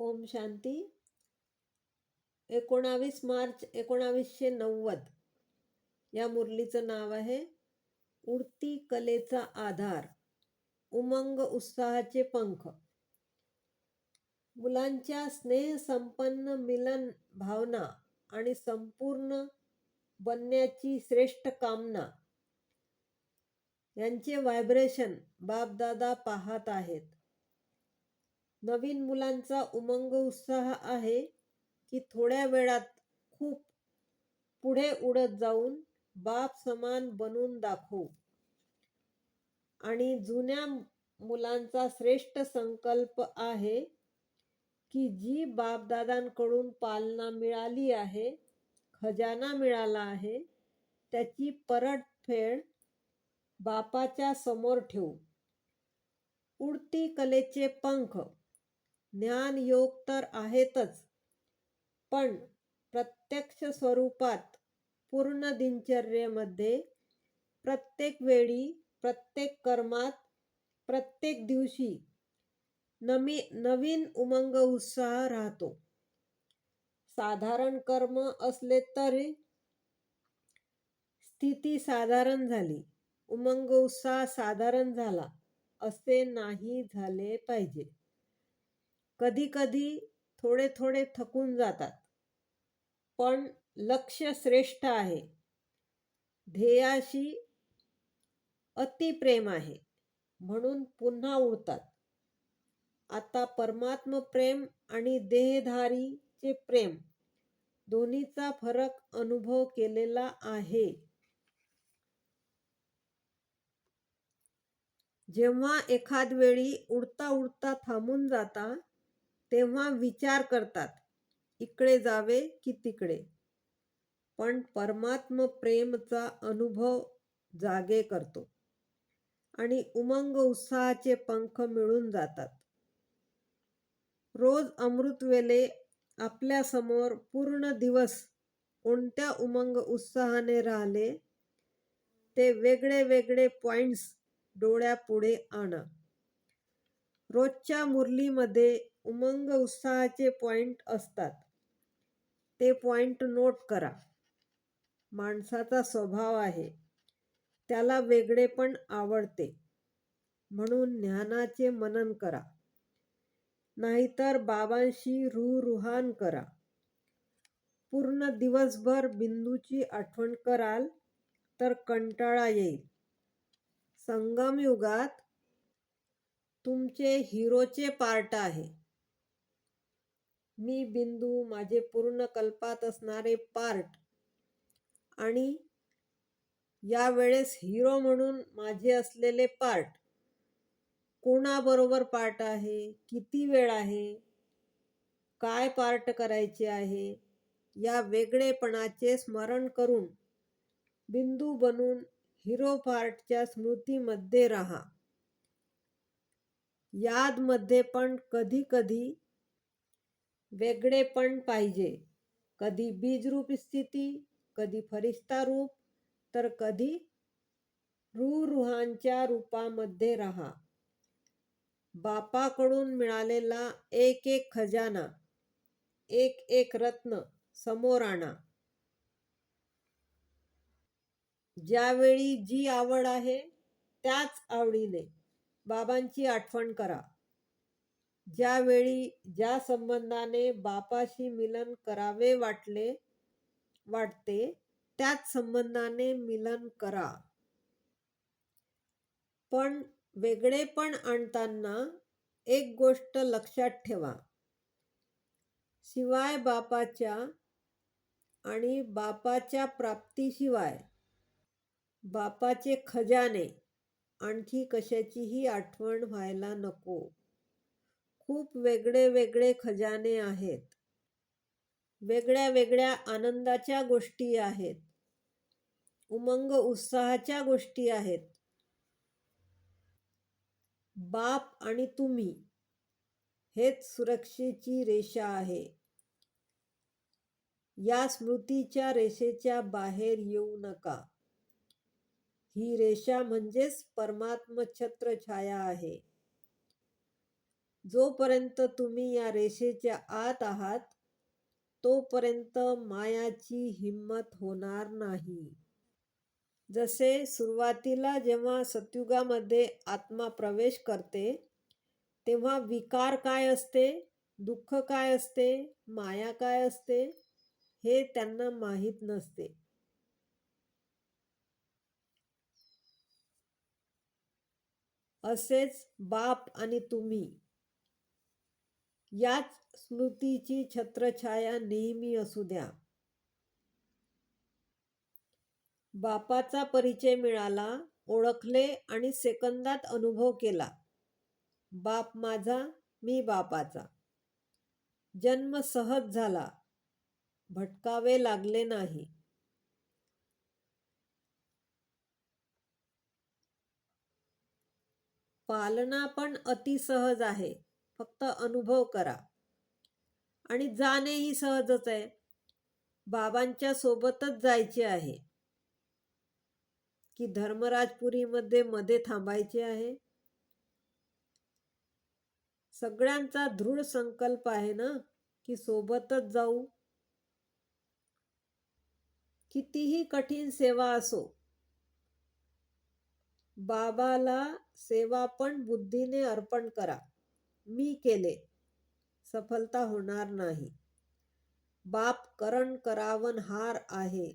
ओम शांती. एकोणावीस मार्च एकोणावीसशे नव्वद. या मुरलीचं नाव आहे उडती कलेचा आधार उमंग उत्साहाचे पंख. मुलांच्या स्नेहसंपन्न मिलन भावना आणि संपूर्ण बनण्याची श्रेष्ठ कामना यांचे व्हायब्रेशन बापदादा पाहत आहेत. नवीन मुलांचा उमंग उत्साह आहे की थोड्या वेळात खूप पुढे उडत जाऊन बाप समान बनून दाखवू. आणि जुन्या मुलांचा श्रेष्ठ संकल्प आहे की जी बापदादांकडून पालना मिळाली आहे खजाना मिळाला आहे त्याची परतफेड बापाच्या समोर ठेवू. उडती कलेचे पंख ज्ञान योग तर आहेतच पण प्रत्यक्ष स्वरूपात पूर्ण दिनचर्येमध्ये प्रत्येक वेळी प्रत्येक कर्मात प्रत्येक दिवशी नमी नवीन उमंग उत्साह राहतो. साधारण कर्म असले तरी स्थिती साधारण झाली उमंग उत्साह साधारण झाला असे नाही झाले पाहिजे. कधी कधी थोडे थोडे थकून जातात. पण लक्ष श्रेष्ठ आहे. ध्येयाशी अतिप्रेम आहे. म्हणून पुन्हा उडतात आता परमात्म प्रेम आणि देहधारीचे प्रेम दोन्हीचा फरक अनुभव केलेला आहे. जेव्हा एखाद वेळी उडता उडता थांबून जाता तेव्हा विचार करतात इकडे जावे की तिकडे. पण परमात्म प्रेमचा अनुभव जागे करतो. आणि उमंग उत्साहाचे पंख मिळून जातात. रोज अमृतवेले आपल्यासमोर पूर्ण दिवस कोणत्या उमंग उत्साहाने राहिले ते वेगळे वेगळे पॉइंट्स डोळ्यापुढे आणा. रोजच्या मुरलीमध्ये उमंग उत्साहाचे पॉइंट असतात. ते पॉइंट नोट करा. माणसाचा स्वभाव आहे. त्याला वेगळेपण आवडते. म्हणून ज्ञानाचे मनन करा. नाहीतर बाबांशी रुहान करा. पूर्ण दिवसभर बिंदूची आठवण कराल तर कंटाळा येईल. संगम युगात तुमचे हिरोचे पार्ट आहे. मी बिंदू माझे पूर्ण कल्पात असणारे पार्ट आणि यावेळेस हिरो म्हणून माझे असलेले पार्ट कोणाबरोबर पार्ट आहे? किती वेळ आहे? काय पार्ट करायचे आहे? या वेगळेपणाचे स्मरण करून बिंदू बनून हिरो पार्टच्या स्मृतीमध्ये राहा. यादमध्ये पण कधी कधी वेगळेपण पाहिजे. कधी बीजरूप स्थिती कधी फरिश्ता रूप तर कधी रुरुहांच्या रूपामध्ये राहा. बापाकडून मिळालेला एक एक खजाना एक एक रत्न समोर आणा. ज्यावेळी जी आवड आहे त्याच आवडीने बाबांची आठवण करा. ज्यावेळी ज्या संबंधाने बापाशी मिलन करावे वाटले वाटते त्याच संबंधाने मिलन करा. पण वेगळेपण आणताना एक गोष्ट लक्षात ठेवा. शिवाय बापाच्या आणि बापाच्या प्राप्तीशिवाय बापाचे खजाने आणखी कशाचीही आठवण व्हायला नको. खूप वेगळे वेगळे खजाने आहेत. वेगळ्या वेगळ्या आनंदाच्या गोष्टी आहेत. उमंग उत्साहाच्या गोष्टी आहेत. बाप आणि तुम्ही हेच सुरक्षेची रेषा आहे. या स्मृतीच्या रेषेच्या बाहेर येऊ नका. ही रेषा म्हणजेच परमात्म छत्र छाया आहे. जोपर्यंत तुम्ही या रेषेच्या आत आहात तोपर्यंत मायाची हिंमत होणार नाही. जसे सुरुवातीला जेव्हा सत्युगामध्ये आत्मा प्रवेश करते तेव्हा विकार काय असते दुःख काय असते माया काय असते हे त्यांना माहीत नसते. असेच बाप आणि तुम्ही. याच स्मृतीची छत्रछाया नेहमी असू द्या. बापाचा परिचय मिळाला ओळखले आणि सेकंदात अनुभव केला. बाप माझा मी बापाचा. जन्म सहज झाला. भटकावे लागले नाही. पालना पण अतिसहज आहे. फक्त अनुभव करा. आणि जाणे ही सहजच आहे. बाबांच्या सोबतच जायचे आहे. की धर्मराजपुरीमध्ये मध्ये थांबायचे आहे? सगळ्यांचा दृढ संकल्प आहे ना? की सोबतच जाऊ. कितीही कठीण सेवा असो बाबाला सेवा पण बुद्धीने अर्पण करा. मी केले. सफलता होणार नाही. बाप करण करावन हार आहे.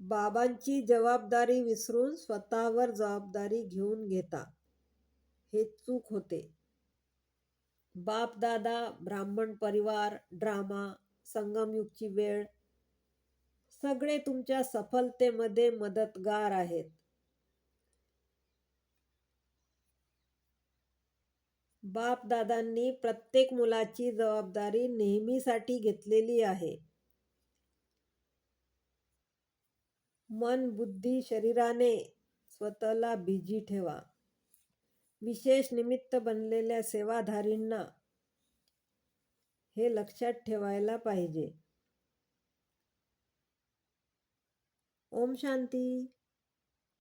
बाबांची जबाबदारी विसरून स्वतःवर जबाबदारी घेऊन घेता. हे चूक होते. बाप दादा ब्राह्मण परिवार ड्रामा संगमयुगची वेळ सगळे तुमच्या सफलतेमध्ये मदतगार आहेत. बाप दादांनी प्रत्येक मुलाची जबाबदारी नेहमीसाठी घेतलेली आहे. मन बुद्धी शरीराने स्वतःला बिझी ठेवा. विशेष निमित्त बनलेल्या सेवाधारींना हे लक्षात ठेवायला पाहिजे. ओम शांती.